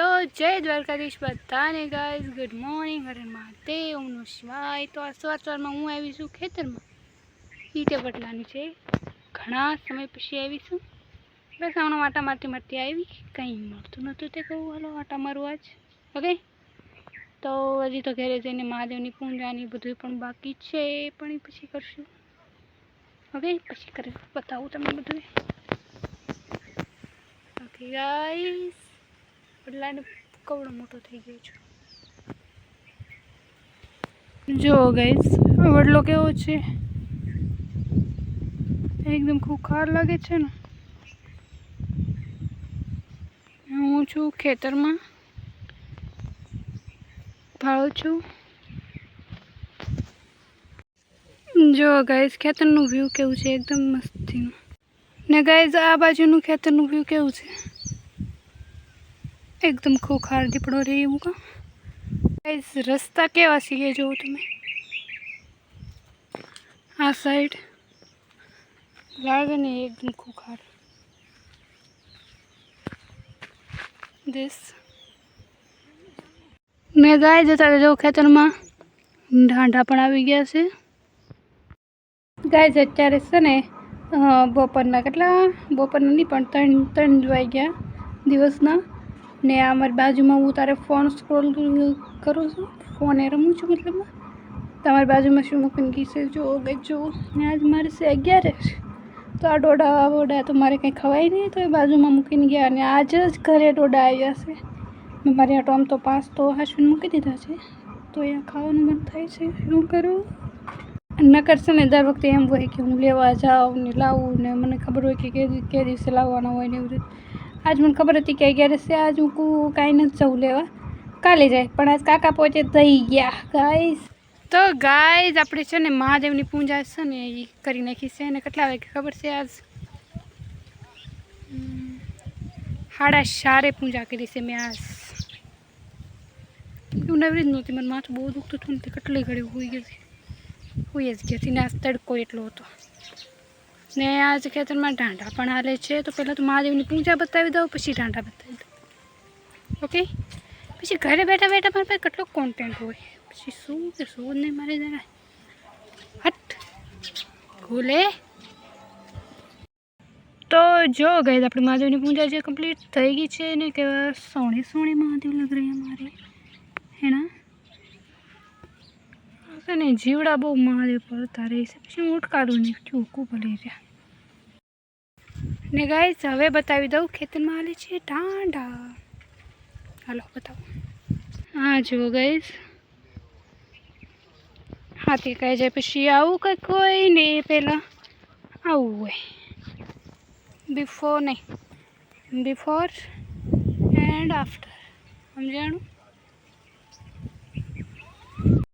તો જય દ્વારકાધીશ બધાને ગાઈઝ ગુડ મોર્નિંગ હરે મહાદેવ. ઓમનો શિવાય. તો આ સવાર સવારમાં હું આવી છું ખેતરમાં. ઈટે બદલાની છે. ઘણા સમય પછી આવી છું. બસ હમણાં આટા મારતી મારતી આવી. કંઈ મળતું નહોતું તે કહું. હાલો, આટા મારું આજ. ઓકે તો હજી તો ઘરે જઈને મહાદેવની પૂજાની બધું પણ બાકી છે. પણ એ પછી કરશું. ઓકે પછી કરી. બતાવું તમને બધું ઓકે ગાઈસ વડલાને કવડો મોટો થઈ ગયો છું. જો ગાઈસ વડલો કેવો છે? એકદમ ખુખાર લાગે છે ને. હું છું ખેતરમાં. ભાવ છું. જો ગાઈઝ ખેતરનું વ્યૂ કેવું છે? એકદમ મસ્તીનું. ને ગાઈઝ આ બાજુનું ખેતરનું વ્યૂ કેવું છે? એકદમ ખોખાર દીપડો રહે એવું કા? ગાઈઝ રસ્તા કેવા છીએ જુઓ તમે. આ સાઈડ લાગે ને એકદમ ખોખાર ધીસ મેં ગાય જતા જો ખેતરમાં. ઢાંઢા પણ આવી ગયા છે. ગાય અત્યારે છે ને બપોરના કેટલા? બપોરના નહીં પણ ત્રણ ત્રણ વાઈ ગયા દિવસના. ને આ મારી બાજુમાં હું તારે ફોન સ્ક્રોલ કરું છું. ફોને રમું છું મતલબ તમારી બાજુમાં શું મૂકીને છે જો કે જો ને આજ મારે છે અગિયાર તો આ ડોડા વોડા તો મારે કંઈ ખવાય નહીં, તો એ બાજુમાં મૂકીને ગયા અને આજ જ ઘરે ડોડા આવ્યા છે. મેં મારી આટો આમ તો પાંચ તો હાસવીને મૂકી દીધા છે. તો અહીંયા ખાવાનું મન થાય છે. શું કરું? ન કરશે ને દર વખતે એમ હોય કે હું લેવા જાઉં ને લાવું ને મને ખબર હોય કે કે દિવસે લાવવાના હોય ને એવું રીતે. આજ મને ખબર હતી કે અગિયાર છે આજ હું કાંઈ નથી જવું લેવા. કાલે જાય, પણ આજ કાકા પહોંચે થઈ ગયા. ગાઈસ તો ગાઈઝ આપણે છે ને મહાદેવની પૂજા છે ને એ કરી નાખી છે. અને કેટલા વાગે ખબર છે આજ? હાડા ચારે પૂજા કરી છે મેં આજ. એવું નવરી જ નહોતી, મને માથું બહુ દુખતું હતું ને કેટલી ઘડી હોઈ ગઈ હતી. હોઈ જ ગઈ હતી ને આજ તડકો એટલો હતો. ને આજ ખેતરમાં ઢાંઢા પણ હાલે છે. તો પહેલાં તો મહાદેવની પૂજા બતાવી દઉં, પછી ઢાંઢા બતાવી દઉં. ઓકે પછી ઘરે બેઠા બેઠા મારી પાસે કેટલો કોન્ટેન્ટ હોય? પછી શું કે શું નહીં મારે જરા હટ, ભૂલે. તો જો ગઈ આપણી મહાદેવની પૂજા જે કમ્પ્લીટ થઈ ગઈ છે ને કે સોણે સોણે મહાદેવ લગ રહી મારે. હે ના છે ને જીવડા બહુ મહાદેવ પડતા રહે છે. પછી હું ઉટકાડું નીકળ્યું ચોખ્ખું ભલે રહ્યા ને ગાઈસ હવે બતાવી દઉં ખેતરમાં હાલે છે ટાંડા હાલો, બતાવો. હા, જુઓ ગાઈસ હાથી કહે છે, પછી આવું કંઈક હોય ને પહેલાં આવું હોય. બિફોર નહીં. બિફોર એન્ડ આફ્ટર સમજાણું?